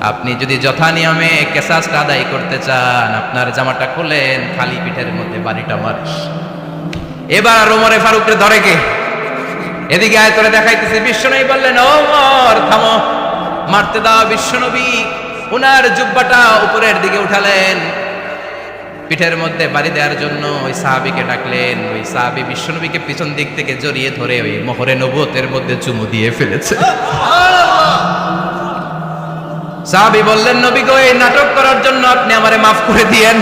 আপনি যদি যথা নিয়মে কেসাসটা আদায় করতে চান, আপনার জামাটা খুলেন, খালি পিঠের মধ্যে বাড়িটা মারিস এবার ওমরে ফারুকরে ধরে কে? এদিকে আয়, তোরে দেখাইতেছে। বিশ্বনবী বললেন ওমর, থামো। মারতে দাও বিশ্বনবী। উনার জুব্বাটা উপরের দিকে উঠালেন। পিঠের মধ্যে বাড়ি দেওয়ার জন্য ওই সাহাবিকে ডাকলেন। ওই সাহাবি বিশ্বনবীকে পিছন দিক থেকে জড়িয়ে ধরে ওই মোহরে নবুয়তের মধ্যে চুমু দিয়ে ফেলেছে। সাহাবি বললেন, নবী গো, এই নাটক করার জন্য আপনি আমারে মাফ করে দিয়েন।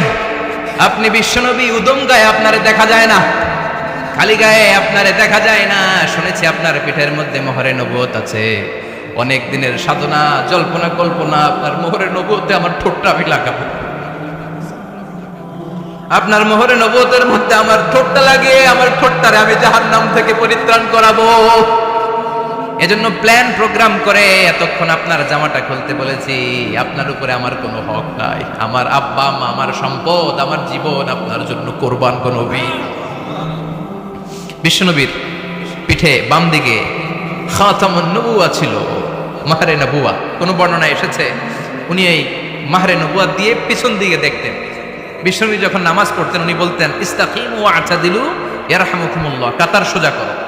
আপনি বিশ্বনবী, উদম গায়ে আপনারে দেখা যায় না, খালি গায়ে আপনারে দেখা যায় না। শুনেছি আপনার পিঠের মধ্যে মোহরে নবুয়ত আছে। অনেক দিনের সাধনা, জল্পনা, কল্পনা, আপনার মোহরে নবুয়তে আমার ঠোঁটটা আমি লাগাবো। আপনার মোহরে নবতের মধ্যে আমার ঠোঁটটা লাগিয়ে, আমার ঠোঁটটারে আমি জাহার নাম থেকে পরিত্রাণ করাবো। এজন্য প্ল্যান প্রোগ্রাম করে এতক্ষণ আপনার জামাটা খুলতে বলেছি, আপনার উপরে আমার কোনো হক নাই। আমার আব্বা মা আমার সম্পদ, আমার জীবন আপনার জন্য কোরবান কোন নবী। পিঠে বাম দিকে নবুয়া ছিল, মাহারে নবুয়া। কোনো বর্ণনা এসেছে? উনি এই মাহারে নবুয়া দিয়ে পিছন দিকে দেখতেন। বিশ্বনবী যখন নামাজ পড়তেন, উনি বলতেন, ইস্তাকিম ও আচা দিলু ইয়ারহামুকুমুল্লাহ। কাতার সোজা করো।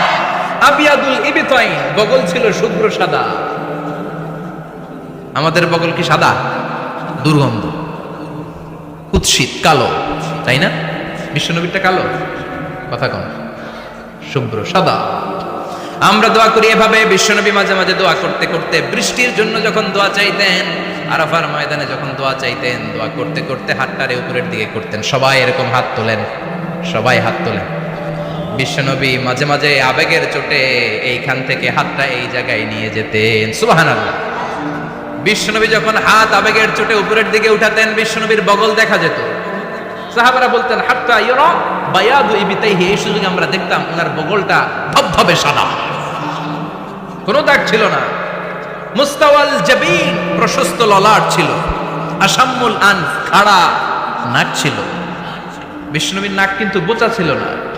আবিয়াদুল ইবিতাইন। বগল ছিল শুভ্র সাদা। আমাদের বগল কি সাদা? দুর্গন্ধ। কুৎসিত, কালো। তাই না? বিশ্বনবীরটা কালো? কথা কন। শুভ্র সাদা। আমরা দোয়া করি এভাবে বিশ্বনবী মাঝে মাঝে দোয়া করতে করতে, বৃষ্টির জন্য যখন দোয়া চাইতেন, আরাফার ময়দানে যখন দোয়া চাইতেন, দোয়া করতে করতে হাতটারে উপরের দিকে করতেন। সবাই এরকম হাত তোলেন। সবাই হাত তোলেন। বিশ্বনবী মাঝে মাঝে আবেগের চোটে এইখান থেকে হাতটা এই জায়গায় নিয়ে যেতেন। সুবাহান বিশ্বনবী যখন হাত আবেগের চোটে উপরের দিকে উঠাতেন, বিশ্বনবীর বগল দেখা যেত। সাহাবারা বলতেন হাতটা ইয়র বায়াদু ইবিতাইহি, এই সুযোগে আমরা দেখতাম ওনার বগলটা ধবধবে সাদা। কোনো দাগ ছিল না। মুস্তাওয়াল জাবিন প্রশস্ত ললাট ছিল। আসাম্মুল আন খাড়া নাক ছিল। বিষ্ণুবীর নাক কিন্তু বোচা ছিল না।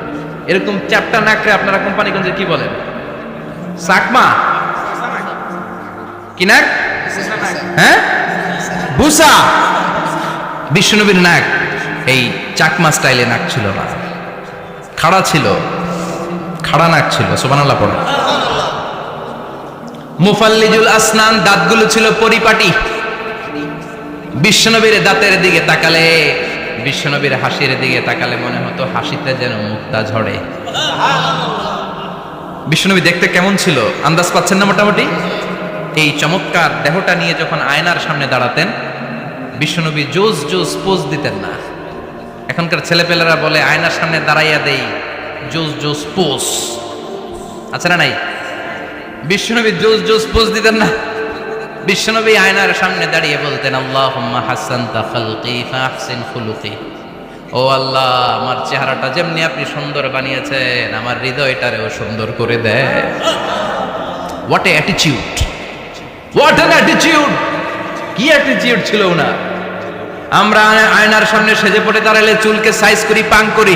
এরকম চারটা নাকরে আপনারা কোম্পানিগঞ্জে কি বলেন? সাকমা? কি নাক? হ্যাঁ? বুসা? বিষ্ণুবীর নাক। এই চাকমা স্টাইলে নাক ছিল না। খাড়া ছিল। খাড়া নাক ছিল সোবানাল্লাহ পড়ে। মুফাল্লিজুল আসনান, দাঁতগুলো ছিল পরিপাটি। বিশ্বনবীর দাঁতের দিকে তাকালে বিশ্বনবীর হাসির দিকে তাকালে মনে হতো হাসিতে যেন মুক্তা ঝরে। বিশ্বনবী দেখতে কেমন ছিল? আন্দাজ পাচ্ছেন না মোটামুটি? এই চমৎকার দেহটা নিয়ে যখন আয়নার সামনে দাঁড়াতেন, বিশ্বনবী জোস জোস পোজ দিতেন না। এখনকার ছেলেপেলেরা বলে, আয়নার সামনে দাঁড়াইয়া দেই, জোস জোস পোজ। আচ্ছা না নাই? বিশ্বনবী জোস জোস পোজ দিতেন না। বিশ্বনবী আয়নার সামনে দাঁড়িয়ে বলতেন আল্লাহ হাসান ফাহসিন ও আল্লাহ, আমার চেহারাটা যেমনি আপনি সুন্দর বানিয়েছেন, আমার হৃদয়টারেও সুন্দর করে দেয় হোয়াট অ্যান অ্যাটিটিউড কি অ্যাটিটিউড ছিল ওনার? আমরা আয়নার সামনে সেজে পড়ে দাঁড়ালে চুলকে সাইজ করি, পাং করি।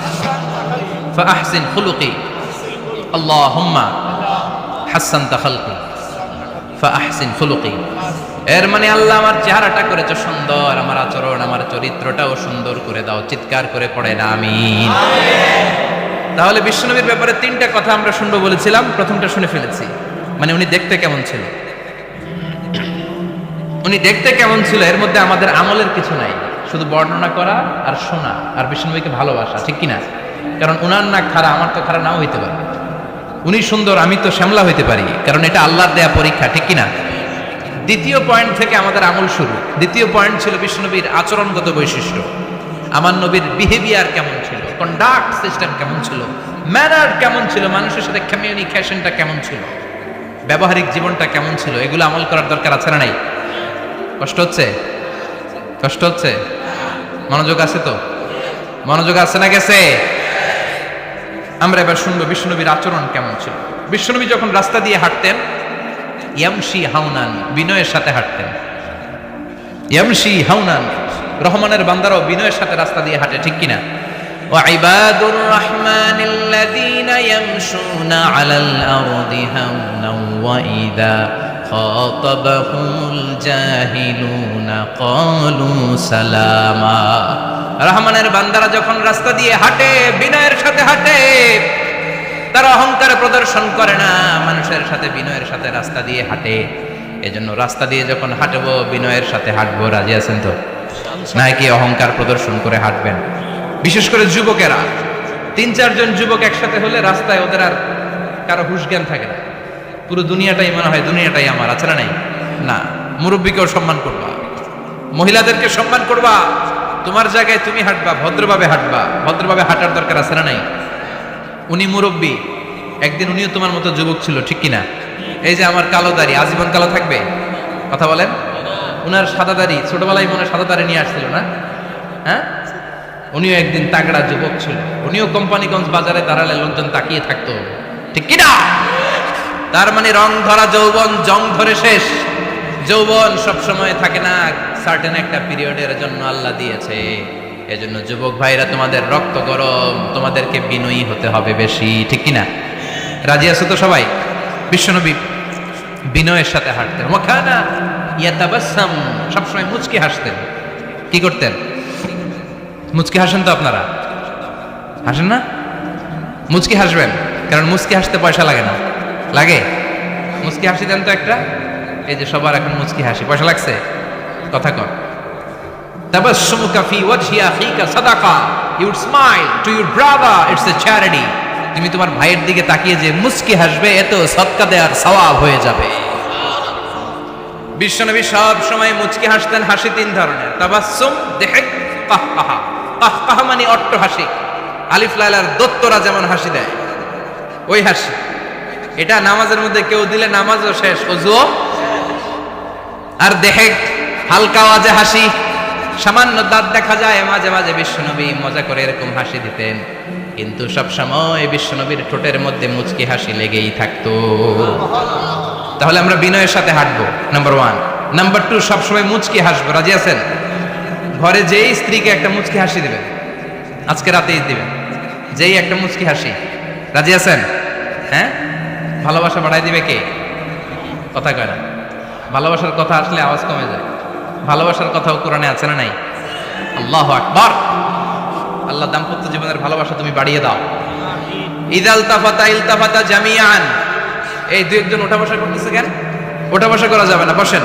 فأحسن خلقي اللهم حسنت خلقي فأحسن خلقي এর মানে আল্লাহ আমার চেহারাটা করেছে সুন্দর আমার আচরণ আমার চরিত্রটাও সুন্দর করে দাও চিৎকার করে পড়ে না আমিন তাহলে বিশ্বনবীর ব্যাপারে তিনটা কথা আমরা শুনবো বলেছিলাম প্রথমটা শুনে ফেলেছি মানে উনি দেখতে কেমন ছিল উনি দেখতে কেমন ছিল এর মধ্যে আমাদের আমলের কিছু নাই শুধু বর্ণনা করা আর শোনা আর বিষ্ণুনবীকে ভালোবাসা ঠিক কিনা কারণ উনার না খারা আমার তো খারা নাও হইতে পারে। উনি সুন্দর, আমি তো শ্যামলা হইতে পারি। কারণ এটা আল্লাহর দেয়া পরীক্ষা, ঠিক কিনা? দ্বিতীয় পয়েন্ট থেকে আমাদের আমল শুরু। দ্বিতীয় পয়েন্ট ছিল বিষ্ণুনবীর আচরণগত বৈশিষ্ট্য। আমার নবীর বিহেভিয়ার কেমন ছিল? কন্ডাক্ট সিস্টেম কেমন ছিল? ম্যানার কেমন ছিল? মানুষের সাথে কমিউনিকেশনটা কেমন ছিল? ব্যবহারিক জীবনটা কেমন ছিল? এগুলো আমল করার দরকার আছে না নাই? কষ্ট হচ্ছে? কষ্ট হচ্ছে? মনোযোগ আছে তো? মনোযোগ আছে না গেছে? আমরা এবার শুনবো বিষ্ণুনবীর আচরণ কেমন ছিল বিষ্ণুনবী যখন রাস্তা দিয়ে হাঁটতেন ইয়ামশি হাউনান বিনয়ের সাথে হাঁটতেন ইয়ামশি হাউনান রহমানের বান্দারাও বিনয়ের সাথে রাস্তা দিয়ে হাঁটে ঠিক কিনা وعباد الرحمن الذين يمشون على الأرض هونا وإذا خاطبهم الجاهلون قالوا سلاما রহমানের বান্দারা যখন রাস্তা দিয়ে হাঁটে বিনয়ের সাথে হাঁটে তারা অহংকার প্রদর্শন করে না মানুষের সাথে বিনয়ের সাথে রাস্তা দিয়ে হাঁটে এজন্য রাস্তা দিয়ে যখন হাঁটবো বিনয়ের সাথে হাঁটবো রাজি আছেন তো নাকি অহংকার প্রদর্শন করে হাঁটবেন বিশেষ করে যুবকেরা তিন চারজন যুবক একসাথে হলে রাস্তায় ওদের আর কারো হুশ জ্ঞান থাকে না পুরো দুনিয়াটাই মনে হয় দুনিয়াটাই আমার, আছে না নাই? না। মুরব্বীকেও সম্মান করবা। মহিলাদেরকে সম্মান করবা। তোমার জায়গায় তুমি হাঁটবা, ভদ্রভাবে হাঁটবা। ভদ্রভাবে হাঁটার দরকার আছে না নাই? উনি মুরব্বী। একদিন উনিও তোমার মতো যুবক ছিল, ঠিক কিনা? এই যে আমার কালো দাড়ি, আজীবন কালো থাকবে? কথা বলেন? উনার সাদা দাড়ি, ছোটবেলায় মনে সাদা দাড়ি নিয়ে আসছিল না? হ্যাঁ? উনিও একদিন তাগড়া যুবক ছিল। উনিও কোম্পানিগঞ্জ বাজারে দাঁড়ালে লোকজন তাকিয়ে থাকতো। ঠিক কিনা? তার মানে রং ধরা যৌবন, জং ধরে শেষ। যৌবন সব সময় থাকে না সার্টেন একটা পিরিয়ডের জন্য আল্লাহ দিয়েছে। এজন্য যুবক ভাইরা, তোমাদের রক্ত গরম, তোমাদেরকে বিনয়ী হতে হবে বেশি, ঠিক কিনা? রাজি আছো তো সবাই? বিশ্বনবী বিনয়ের সাথে হাঁটতেন। ওখানা ইয়াতাবাসাম, সবসময় মুচকি হাসতেন। কি করতেন? মুচকি হাসেন তো আপনারা? হাসেন না? মুচকি হাসবেন, কারণ মুচকি হাসতে পয়সা লাগে না। লাগে? মুচকি হাসি দেন তো একটা? এই যে সবার এখন মুচকি হাসি, পয়সা লাগছে? কথা কর তাবাসসুমুকা ফি ওয়াজহি আখিকা সাদাকা you smile to your brother, it's a charity. তুমি তোমার ভাইয়ের দিকে তাকিয়ে যে মুচকি হাসবে এত সদকা দেওয়ার সওয়াব হয়ে যাবে। বিশ্বনবী সব সময় মুচকি হাসতেন, হাসি তিন ধরনের। তাবাসসুম, দেহেক কাহকাহা কাহকাহা মানে অট্ট হাসি আলিফ লাইলার দত্তরা যেমন হাসি দেয়, ওই হাসি। এটা নামাজের মধ্যে কেউ দিলে নামাজও শেষ, অজুও। আর দেখে হালকা আওয়াজে হাসি, সামান্য দাঁত দেখা যায়, মাঝে মাঝে বিশ্বনবী মজা করে এরকম হাসি দিতেন। কিন্তু সব সময় বিশ্বনবীর ঠোঁটের মধ্যে মুচকি হাসি লেগেই থাকতো। তাহলে আমরা বিনয়ের সাথে হাঁটবো নাম্বার ওয়ান নাম্বার টু সবসময় মুচকি হাসবো। রাজি আছেন? ঘরে যেই স্ত্রীকে একটা মুচকি হাসি দিবেন, আজকে রাতেই দিবেন, যেই একটা মুচকি হাসি। রাজি আছেন? হ্যাঁ? ভালোবাসা বাড়াই দিবে কে? কথা কয় না। ভালোবাসার কথা আসলে আওয়াজ কমে যায়। ভালোবাসার কথাও কোরআনে আছে না নাই? আল্লাহ আকবার। আল্লাহ দাম্পত্য জীবনের ভালোবাসা তুমি বাড়িয়ে দাও। ইদাল তাফাতা ইলতাফাতা জামিয়ান এই দুই একজন ওঠা বসা করতেছে কেন? ওটা বসা করা যাবে না, বসেন।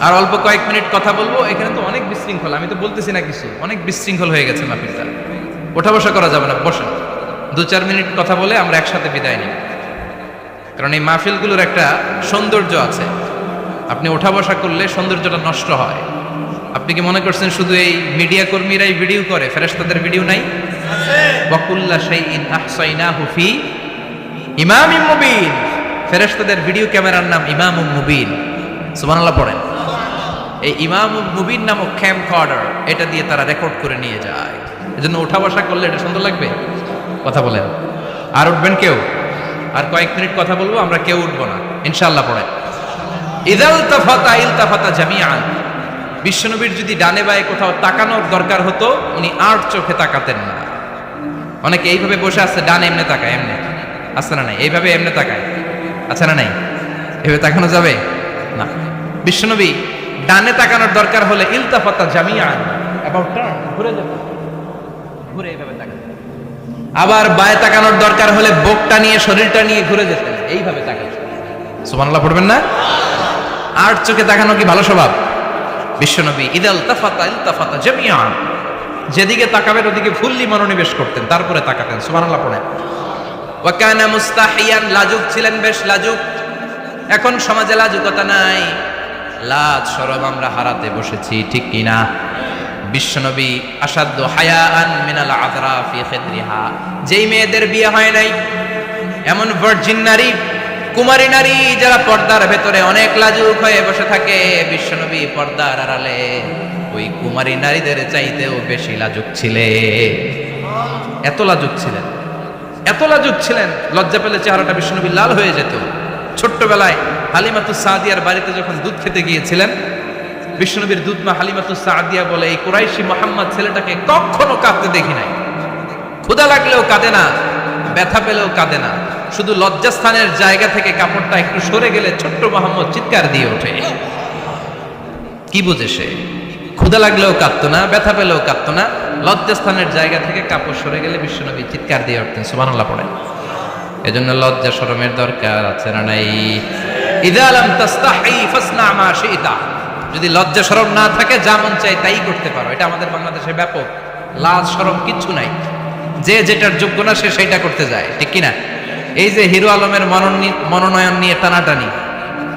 আর অল্প কয়েক মিনিট কথা বলব, এখানে তো অনেক বিশৃঙ্খল, আমি তো বলতেছি না কিছু। অনেক বিশৃঙ্খল হয়ে গেছে মাহফিলটা। ওঠা বসা করা যাবে না, বসেন। দু চার মিনিট কথা বলে আমরা একসাথে বিদায় নিই। কারণ এই মাহফিলগুলোর একটা সৌন্দর্য আছে। আপনি ওঠা বসা করলে সৌন্দর্যটা নষ্ট হয়। আপনি কি মনে করছেন শুধু এই মিডিয়া কর্মীরাই ভিডিও করে, ফেরেশতাদের ভিডিও নাই? ওয়াকুল্লা শাইইন আহসাইনাহু ফি ইমামিম মুবিন। ফেরেশতাদের ভিডিও ক্যামেরার নাম ইমামুম মুবিন। সুবহানাল্লাহ পড়েন। এই ইমামুম মুবিন নামক ক্যাম্প কর্ডার এটা দিয়ে তারা রেকর্ড করে নিয়ে যায়। এজন্য ওঠা বসা করলে এটা সুন্দর লাগবে? কথা বলেন। আর উঠবেন কেউ? আর কয়েক মিনিট কথা বলব আমরা কেউ উঠবো না। ইনশাআল্লাহ পড়েন ইদাল তাফাতা ইল তাফাতা বিশ্বনবীর যদি ডানে বায়ে কোথাও তাকানোর দরকার হতো উনি আর চোখে তাকাতেন না। অনেকে এইভাবে বসে আছে ডানে এমনি তাকায় এমনি। আছে না নাই? এইভাবে এমনি তাকায়। আছে না নাই? এভাবে তাকানো যাবে? না। বিশ্বনবী ডানে তাকানোর দরকার হলে ইলতাফাতা জামিআন। অ্যাবাউট টার্ন ঘুরে যাবে। ঘুরে এইভাবে তাকাতেন আবার বায়ে তাকানোর দরকার হলে বুকটা নিয়ে, শরীরটা নিয়ে ঘুরে যেতেন এইভাবে সুবহানাল্লাহ পড়বেন না? আর চোখে তাকানো কি ভালো স্বভাব? বিশ্বনবী, ইদাল তাফাতা ইলতাফাতা জামিআন। যেদিকে তাকাবেন, ওদিকে ফুল্লি মনোনিবেশ করতেন, তারপরে তাকাতেন। সুবহানাল্লাহ পড়েন। ওয়া কানা মুস্তাহিয়ান, লাজুক ছিলেন বেশ লাজুক। এখন সমাজে লাজুকতা নাই। লাজ সরব আমরা হারাতে বসেছি, ঠিক কিনা? বিশ্বনবী আসাদ্দ হায়াআন মিনাল আযরা ফি খিদরিহা। যেই মেয়েদের বিয়ে হয় নাই, এমন ভার্জিন নারী, কুমারী নারী যারা পর্দার ভেতরে অনেক লাজুক হয়ে বসে থাকে, বিশ্বনবী পর্দার আড়ালে ওই কুমারী নারীদের চাইতেও বেশি লাজুক ছিলেন এত লাজুক ছিলেন, এত লাজুক ছিলেন, লজ্জা পেলে চেহারাটা বিশ্বনবী লাল হয়ে যেত। ছোট্টবেলায় হালিমাতু সাদিয়ার বাড়িতে যখন দুধ খেতে গিয়েছিলেন বিশ্বনবীর দুধ মা হালিমাতু সাদিয়া বলে, এই কুরাইশি মোহাম্মদ ছেলেটাকে কখনো কাঁদতে দেখি নাই। ক্ষুদা লাগলেও কাঁদে না, ব্যথা পেলেও কাঁদে না। শুধু লজ্জাস্থানের জায়গা থেকে কাপড়টা একটু সরে গেলে ছোট্ট মোহাম্মদ চিৎকার দিয়ে ওঠে। কি বুঝে সে? ক্ষুদা লাগলেও কাঁদতো না, ব্যথা পেলেও কাঁদতো না। লজ্জাস্থানের জায়গা থেকে কাপড় সরে গেলে বিশ্বনবী চিৎকার দিয়ে উঠতেন, সুবহানাল্লাহ পড়েন এজন্য লজ্জা শরমের দরকার আছে না নাই? ইদা তাস্তাহি ফাসনা মা যদি লজ্জা শরম না থাকে, যা মন চাই তাই করতে পারো। এটা আমাদের বাংলাদেশে ব্যাপক। লাজ, শরম কিচ্ছু নাই। যে যেটার যোগ্য না, সে সেইটা করতে যায়। ঠিক কিনা? এই যে হিরো আলমের মনোনি- মনোনয়ন নিয়ে টানাটানি,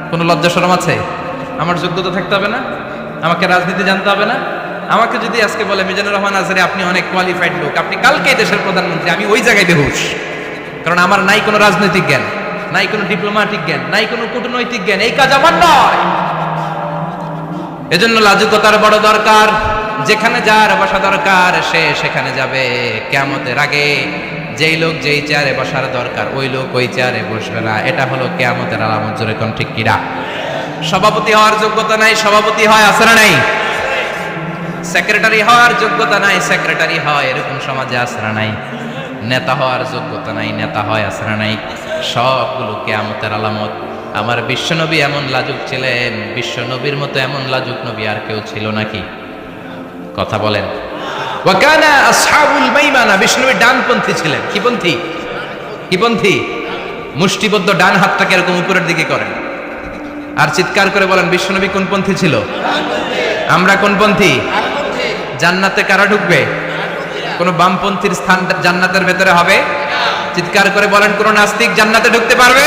কোনো লজ্জা শরম আছে? আমার যোগ্যতা থাকতে হবে না? আমাকে রাজনীতি জানতে হবে না? আমাকে যদি আজকে বলে, মিজানুর রহমান আজহারি, আপনি অনেক কোয়ালিফাইড লোক। আপনি কালকে দেশের প্রধানমন্ত্রী। আমি ওই জায়গায় বেহুশ। কারণ আমার নাই কোনো রাজনৈতিক জ্ঞান, নাই কোনো ডিপ্লোম্যাটিক জ্ঞান, নাই কোনো কূটনৈতিক জ্ঞান। এই কাজ আমার নয়। এজন্য লাজুকতার বড় দরকার। যেখানে যার বসা দরকার, সে সেখানে যাবে। কেয়ামতের আগে যেই লোক যেই চেয়ারে বসার দরকার, ওই লোক ওই চেয়ারে বসবে না। এটা হলো কেয়ামতের আলামত, জোরে কোন ঠিক কিরা সভাপতি হওয়ার যোগ্যতা নাই, সভাপতি হয়, আছে না নাই? সেক্রেটারি হওয়ার যোগ্যতা নাই, সেক্রেটারি হয়, এরকম সমাজে আছে না নাই? নেতা হওয়ার যোগ্যতা নাই, নেতা হয়, আছে না নাই? সবগুলো কেয়ামতের আলামত। আমার বিশ্বনবী এমন লাজুক ছিলেন, বিশ্বনবীর মতো এমন লাজুক নবী আর কেউ ছিল নাকি? কথা বলেন। ওয়াকানা আসহাবুল মাইমানা বিষ্ণুবী ডানপন্থী ছিলেন। কি পন্থী? কি পন্থী? মুষ্টিবদ্ধ ডান হাতটাকে এরকম উপরের দিকে করেন। আর চিৎকার করে বলেন, বিশ্বনবী কোন পন্থী ছিল? আমরা কোন পন্থী? জান্নাতে কারা ঢুকবে? কোন বামপন্থীর স্থান জান্নাতের ভেতরে হবে? চিৎকার করে বলেন, কোন নাস্তিক জান্নাতে ঢুকতে পারবে?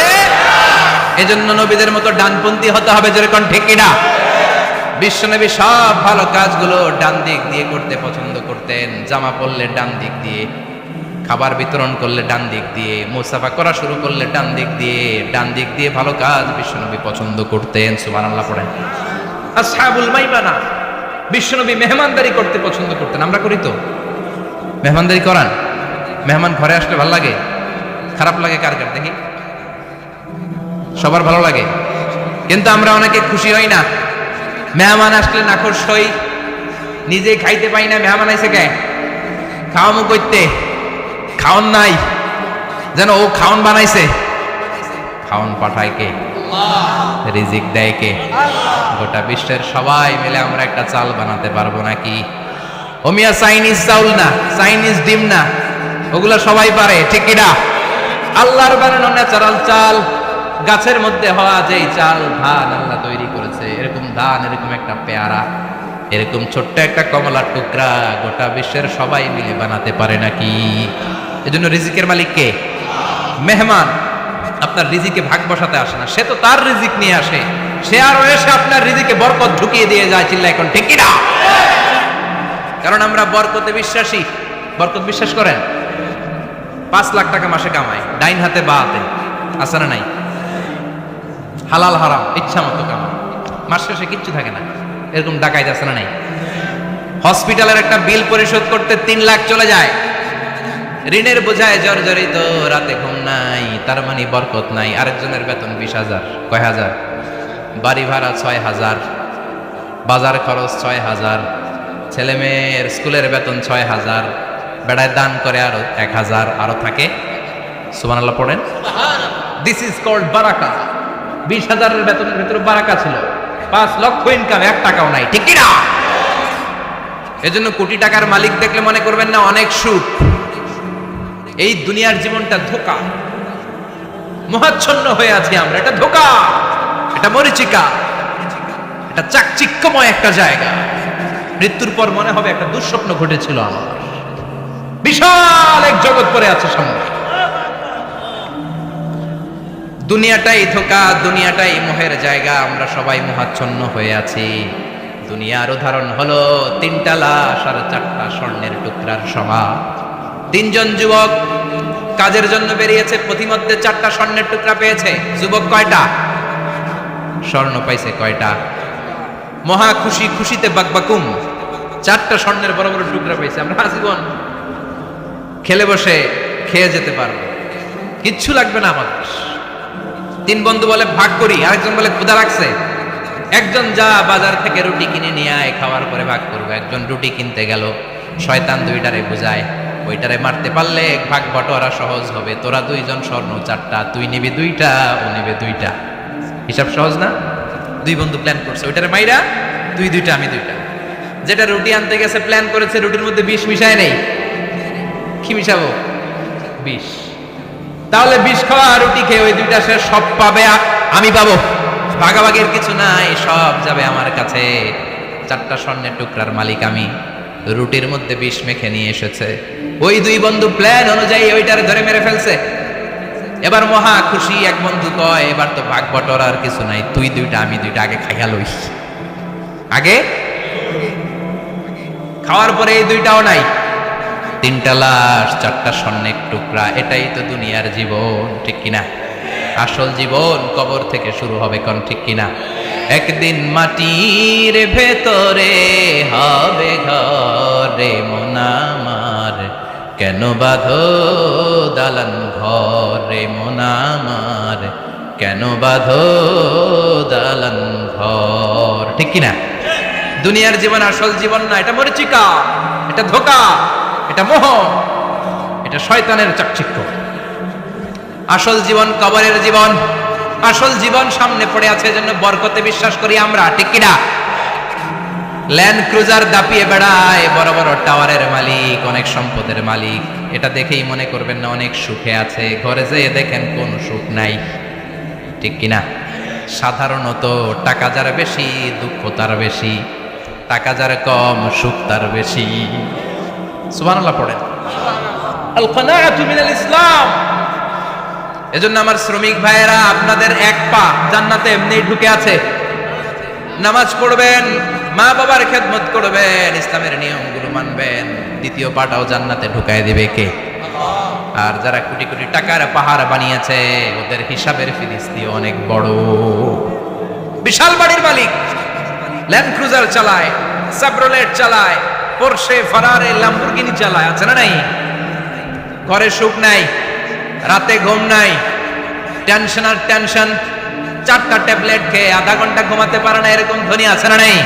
এজন্য নবীদের মতো ডানপন্থী হতে হবে যেরকম ঠিকিনা বিশ্বনবী সব ভালো কাজগুলো ডান দিক দিয়ে করতে পছন্দ করতেন। জামা পরলে ডান দিক দিয়ে, খাবার বিতরণ করলে ডান দিক দিয়ে, মুসাফা করা শুরু করলে ডান দিক দিয়ে, ডান দিক দিয়ে ভালো কাজ বিশ্বনবী পছন্দ করতেন। সুবহানাল্লাহ পড়েন। আসহাবুল মাইমানা বিশ্বনবী মেহমানদারি করতে পছন্দ করতেন। আমরা করি তো। মেহমানদারি করান। মেহমান ঘরে আসলে ভালো লাগে? খারাপ লাগে কার কার? দেখি। সবার ভালো লাগে। কিন্তু আমরা অনেকে খুশি হই না। মেহমান আসলে নাখোশ হই। নিজে খাইতে পাই না, মেহমান আইসে কে? খাওয়ামু করতে খাওন নাই। যেন ও খাওন বানাইছে। খাওন পাঠায় কে? রিজিক দেয় কে? গোটা বিশ্বের সবাই মিলে আমরা একটা চাল বানাতে পারব নাকি? ওমিয়া চাইনিজ চাউল না, চাইনিজ ডিম না। ওগুলো সবাই পারে, ঠিক কিনা আল্লাহর বানানো ন্যাচারাল চাল। গাছের মধ্যে হওয়া যেই চাল, ধান আল্লাহ তৈরি করেছে, এরকম ধান, এরকম একটা পেয়ারা, এরকম ছোট্ট একটা কমলার টুকরা গোটা বিশ্বের সবাই মিলে বানাতে পারে নাকি? এজন্য রিজিকের মালিক কে? মেহমান, আপনার রিজিকে ভাগ বসাতে আসে না। সে তো তার রিজিক নিয়ে আসে। সে আরও এসে আপনার রিজিকে বরকত ঢুকিয়ে দিয়ে যায় চিল্লা এখন ঠিক না কারণ আমরা বরকতে বিশ্বাসী। বরকত বিশ্বাস করেন? পাঁচ লাখ টাকা মাসে কামায় ডাইন হাতে বা হাতে। না নাই? হালাল হারাম ইচ্ছা মতো কামাই মাস শেষে কিচ্ছু থাকে না। এরকম ডাকাইতে আছে না নাই? হসপিটালের একটা বিল পরিশোধ করতে তিন লাখ চলে যায়। ঋণের বোঝায় জর্জরিত রাতে ঘুম নাই তার মানে বরকত নাই। আরেকজনের বেতন বিশ হাজার কয় হাজার? বাড়ি ভাড়া ছয় হাজার বাজার খরচ ছয় হাজার ছেলে মেয়ের স্কুলের বেতন ছয় হাজার বেড়ায় দান করে আরও এক হাজার আরও থাকে। সুমান আল্লাহ পড়েন দিস ইজ কল্ড বারাকা বিশ হাজারের বেতনের ভেতরে বারাকা ছিল। পাঁচ লক্ষ ইনকাম এক টাকাও নাই। ঠিক না এজন্য কোটি টাকার মালিক দেখলে মনে করবেন না, অনেক সুখ। এই দুনিয়ার জীবনটা ধোকা। মহাচ্ছন্ন হয়ে আছি আমরা। এটা ধোকা। এটা মরিচিকা। এটা চাকচিক্যময় একটা জায়গা। মৃত্যুর পর মনে হবে একটা দুঃস্বপ্ন ঘটেছিল আমার। বিশাল এক জগৎ পড়ে আছে সামনে। দুনিয়াটাই ধোকা, দুনিয়াটাই মোহের জায়গা, আমরা সবাই মোহাচ্ছন্ন হয়ে আছি। দুনিয়ার উদাহরণ হলো তিনটা লাশ আর চারটা স্বর্ণের টুকরার সভা তিনজন যুবক কাজের জন্য বেরিয়েছে প্রতিমধ্যে চারটা স্বর্ণের টুকরা পেয়েছে। যুবক কয়টা? স্বর্ণ পাইছে কয়টা? মহা খুশি, খুশিতে বাকবাকুম। চারটা স্বর্ণের বড় বড় টুকরা পেয়েছে, আমরা আজীবন খেলে বসে খেয়ে যেতে পারব। কিচ্ছু লাগবে না আমাদের। তিন বন্ধু বলে, ভাগ করি। আরেকজন বলে ক্ষুদা লাগছে। একজন যা বাজার থেকে রুটি কিনে নিয়ে আয়, খাওয়ার পরে ভাগ করব। একজন রুটি কিনতে গেল, শয়তান দুইটারে বুঝায়, ওইটারে মারতে পারলে ভাগ বটোয়ারা সহজ হবে। তোরা দুইজন স্বর্ণ চারটা, তুই নিবি দুইটা, ও নিবে দুইটা। হিসাব সহজ না? দুই বন্ধু প্ল্যান করছে, ওইটারে মাইরা তুই দুইটা, আমি দুইটা। যেটা রুটি আনতে গেছে প্ল্যান করেছে, রুটির মধ্যে বিষ মিশায় নেই। কি মিশাবো? বিষ। তাহলে বিষ খাওয়া রুটি খেয়ে ওই দুইটা সে সব পাবে আমি পাবো। ভাগাভাগির কিছু নাই, সব যাবে আমার কাছে। চারটা স্বর্ণের টুকরার মালিক আমি। রুটির মধ্যে বিষ মেখে নিয়ে এসেছে। ওই দুই বন্ধু প্ল্যান অনুযায়ী ওইটার ধরে মেরে ফেলছে। এবার মহা খুশি এক বন্ধু কয়, এবার তো ভাগ বটর আর কিছু নাই, তুই দুইটা, আমি দুইটা আগে খাইয়া লই। আগে? খাওয়ার পরে এই দুইটাও নাই। তিনটা লাশ, চারটা স্বর্ণের টুকরা, এটাই তো দুনিয়ার জীবন, ঠিক কিনা? আসল জীবন কবর থেকে শুরু হবে কোন, ঠিক কিনা? একদিন মাটির ভেতরে হবে ঘরে মোনামার কেন বাঁধো দালান ঘরে মোনামার কেন বাঁধো দালান ঘর, ঠিক কিনা? দুনিয়ার জীবন আসল জীবন না, এটা মরিচিকা, এটা ধোকা। এটা মোহ। এটা শয়তানের চাকচিক্য। আসল জীবন কবরের জীবন। আসল জীবন সামনে পড়ে আছে জন্য বরকতে বিশ্বাস করি আমরা, ঠিক কিনা? ল্যান্ড ক্রুজার দাপিয়ে বেড়ায় বড় বড় টাওয়ারের মালিক, অনেক সম্পদের মালিক। এটা দেখেই মনে করবেন না অনেক সুখে আছে। ঘরে যেয়ে দেখেন কোন সুখ নাই। ঠিক কিনা? সাধারণত টাকা যার বেশি, দুঃখ তার বেশি। টাকা যার কম, সুখ তার বেশি। সুবহানাল্লাহ পড়েন। আল কানাআতু মিনাল ইসলাম। এজন্য আমার শ্রমিক ভাইয়েরা, আপনাদের এক পা জান্নাতে এমনি ঢুকে আছে। নামাজ পড়বেন মা বাবার খেদমত করবেন, ইসলামের নিয়মগুলো মানবেন। দ্বিতীয় পাটাও জান্নাতে ঢুকায় দিবে কে? আর যারা কোটি কোটি টাকার পাহাড় বানিয়েছে, ওদের হিসাবের ফিরিস্তি অনেক বড়। বিশাল বাড়ির মালিক, ল্যান্ড ক্রুজার চালায়, সাবরোলেট চালায় পোরশে ফারারে ল্যাম্বরগিনি চালায়, আছে না নাই? ঘরে সুখ নাই, রাতে ঘুম নাই টেনশন আর টেনশন চারটা ট্যাবলেট খেয়ে আধা ঘণ্টা ঘুমাতে পারে না, এরকম ধনী আছে না নাই?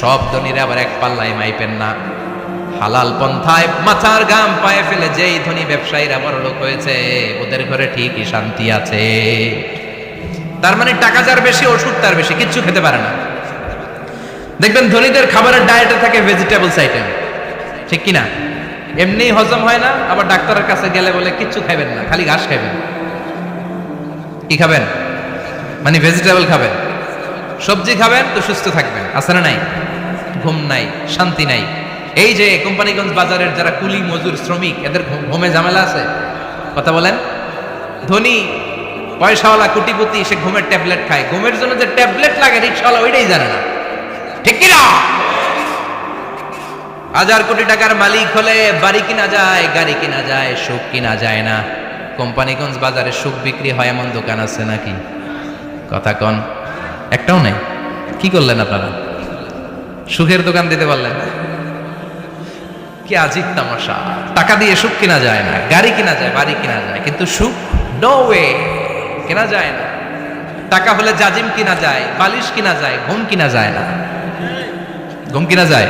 সব ধনীরা আবার এক পাল্লায় মাইপেন না। হালাল পন্থায় মাথার গাম পায়ে ফেলে যেই ধনী ব্যবসায়ীরা বড় লোক হয়েছে, ওদের ঘরে ঠিকই শান্তি আছে। তার মানে টাকা যার বেশি, ওষুধ তার বেশি, কিচ্ছু খেতে পারে না। দেখবেন ধনীদের খাবারের ডায়েটে থাকে ভেজিটেবলস আইটেম ঠিক কিনা? এমনি হজম হয় না, আবার ডাক্তারের কাছে গেলে বলে, কিচ্ছু খাইবেন না, খালি ঘাস খাবেন কি খাবেন? মানে ভেজিটেবল খাবেন। সবজি খাবেন তো সুস্থ থাকবেন, আছে না নাই? ঘুম নাই, শান্তি নাই। এই যে কোম্পানিগঞ্জ বাজারের যারা কুলি, মজুর, শ্রমিক, এদের ঘুমে ঝামেলা আছে? কথা বলেন। ধনী, পয়সাওয়ালা, কোটিপতি, সে ঘুমের ট্যাবলেট খায়। ঘুমের জন্য যে ট্যাবলেট লাগে, রিক্সাওয়ালা ওইটাই জানে না। ঠিক কিনা? হাজার কোটি টাকার মালিক হলে বাড়ি কিনা যায়, গাড়ি কিনা যায়, সুখ কিনা যায় না। কোম্পানিগঞ্জ বাজারে সুখ বিক্রি হয় এমন দোকান আছে নাকি? কথা কন, একটাও নেই। কি করলেন আপনারা? সুখের দোকান দিতে পারলেন? কি আজিব তামাশা। টাকা দিয়ে সুখ কিনা যায় না, গাড়ি কিনা যায়, বাড়ি কিনা যায়, কিন্তু সুখ নো ওয়ে কেনা যায় না। টাকা হলে জাজিম কিনা যায়, বালিশ কিনা যায়, ঘুম কিনা যায় না। ঘুম কিনা যায়?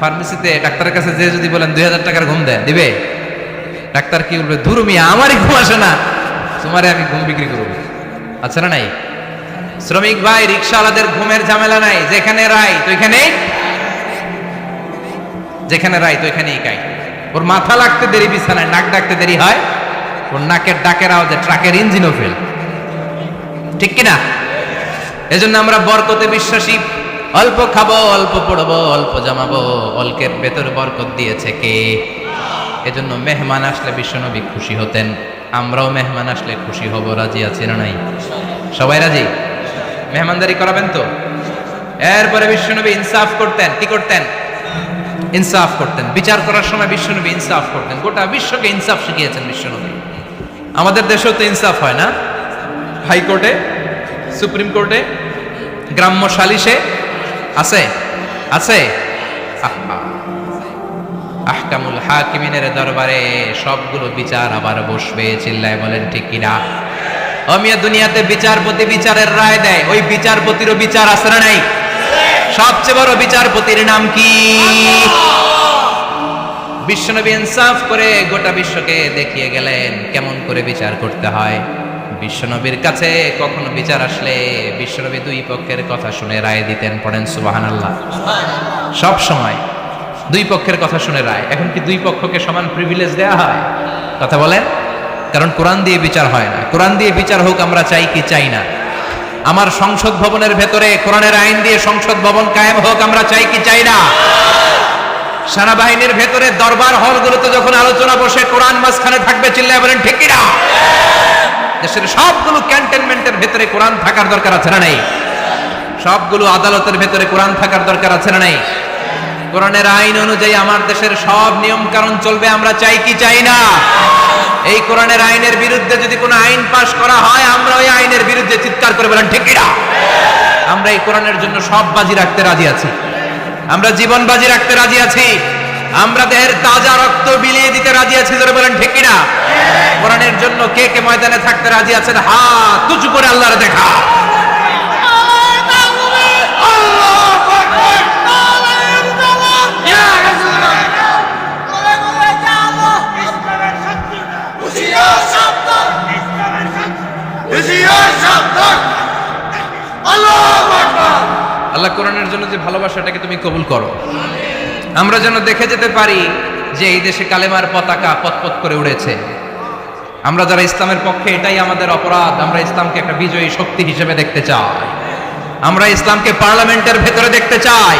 ফার্মেসিতে ডাক্তারের কাছে যে যদি বলেন দুই হাজার টাকার ঘুম দেয়, দিবে? ডাক্তার কি বলবে, ধুরু মিয়া, আমারই ঘুম আসে না। তোমারে আমি ঘুম বিক্রি করব। আচ্ছা না নাই? শ্রমিক ভাই, রিক্সাওয়ালাদের ঘুমের ঝামেলা নাই। যেখানে রাই তো এখানে যেখানে রাই তো এখানেই কাই। ওর মাথা লাগতে দেরি, বিছানায় নাক ডাকতে দেরি হয়। ওর নাকের ডাকের আওয়াজে ট্রাকের ইঞ্জিনও ফেল ঠিক কিনা? এজন্য আমরা বরকতে বিশ্বাসী অল্প খাব, অল্প পড়ব, অল্প জমাবো, অল্পের ভেতর বরকত দিয়েছে কে? এজন্য মেহমান আসলে বিশ্বনবী খুশি হতেন। আমরাও মেহমান আসলে খুশি হব, রাজি আছি না নাই? সবাই রাজি? মেহমানদারি করাবেন তো? এরপরে বিশ্বনবী ইনসাফ করতেন, কি করতেন? ইনসাফ করতেন। বিচার করার সময় বিশ্বনবী ইনসাফ করতেন। গোটা বিশ্বকে ইনসাফ শিখিয়েছেন বিশ্বনবী। আমাদের দেশেও তো ইনসাফ হয় না? হাইকোর্টে? সুপ্রিম কোর্টে? গ্রাম্য সালিশে? আছে? আছে? আহকামুল হাকিমিনের দরবারে সবগুলো বিচার আবার বসবে, চিল্লায় বলেন, ঠিক কিনা অমিয়া দুনিয়াতে বিচারপতি বিচারের রায় দেয়। ওই বিচারপতিরও বিচার আছে না নাই? সবচেয়ে বড় বিচারপতির নাম কি? বিশ্বনবী ইনসাফ করে গোটা বিশ্বকে দেখিয়ে গেলেন, কেমন করে বিচার করতে হয়? বিশ্বনবীর কাছে কখনো বিচার আসলে বিশ্বনবী দুই পক্ষের কথা শুনে রায় দিতেন, পড়েন সুবাহান আল্লাহ সব সময় দুই পক্ষের কথা শুনে রায়। এখন কি দুই পক্ষকে সমান প্রিভিলেজ দেয়া হয়? কথা বলেন। কারণ কোরআন দিয়ে বিচার হয় না। কোরআন দিয়ে বিচার হোক, আমরা চাই কি চাই না। আমার সংসদ ভবনের ভেতরে কোরআনের আইন দিয়ে সংসদ ভবন কায়েম হোক, আমরা চাই কি চাই না? সেনাবাহিনীর ভেতরে দরবার হলগুলোতে যখন আলোচনা বসে, কোরআন মাঝখানে থাকবে, চিল্লায় বলেন, ঠিক কিনা দেশের সবগুলো ক্যান্টনমেন্টের ভেতরে কোরআন থাকার দরকার আছে না নাই? সবগুলো আদালতের ভেতরে কোরআন থাকার দরকার আছে না নাই? কোরআনের আইন অনুযায়ী আমার দেশের সব নিয়ম কারণ চলবে, আমরা চাই কি চাই না? এই কোরআনের আইনের বিরুদ্ধে যদি কোনো আইন পাশ করা হয়, আমরা ওই আইনের বিরুদ্ধে চিৎকার করে বলেন, ঠিক কিনা? আমরা এই কোরআনের জন্য সব বাজি রাখতে রাজি আছি। আমরা জীবন বাজি রাখতে রাজি আছি। আমরা দেহের তাজা রক্ত বিলিয়ে দিতে রাজি আছি ধরে বলেন, ঠিক কিনা? কোরআনের জন্য কে কে ময়দানে থাকতে রাজি আছেন? হাত উঁচু করে আল্লাহর দেখা। আল্লাহ কোরআনের জন্য যে ভালোবাসাটাকে তুমি কবুল করো। আমরা যেন দেখে যেতে পারি যে এই দেশে কালেমার পতাকা পতপত করে উড়েছে। আমরা যারা ইসলামের পক্ষে এটাই আমাদের অপরাধ, আমরা ইসলামকে একটা বিজয়ী শক্তি হিসেবে দেখতে চাই। আমরা ইসলামকে পার্লামেন্টের ভেতরে দেখতে চাই।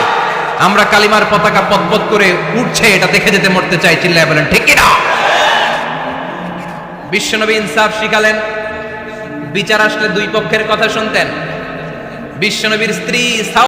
আমরা কালিমার পতাকা পতপত করে উঠছে এটা দেখে যেতে মরতে চাই, চিল্লায় বলেন, ঠিক কিনা? বিশ্বনবী ইনসাফ শিখালেন, বিচার আসলে দুই পক্ষের কথা শুনতেন। বিশ্বনবীর স্ত্রী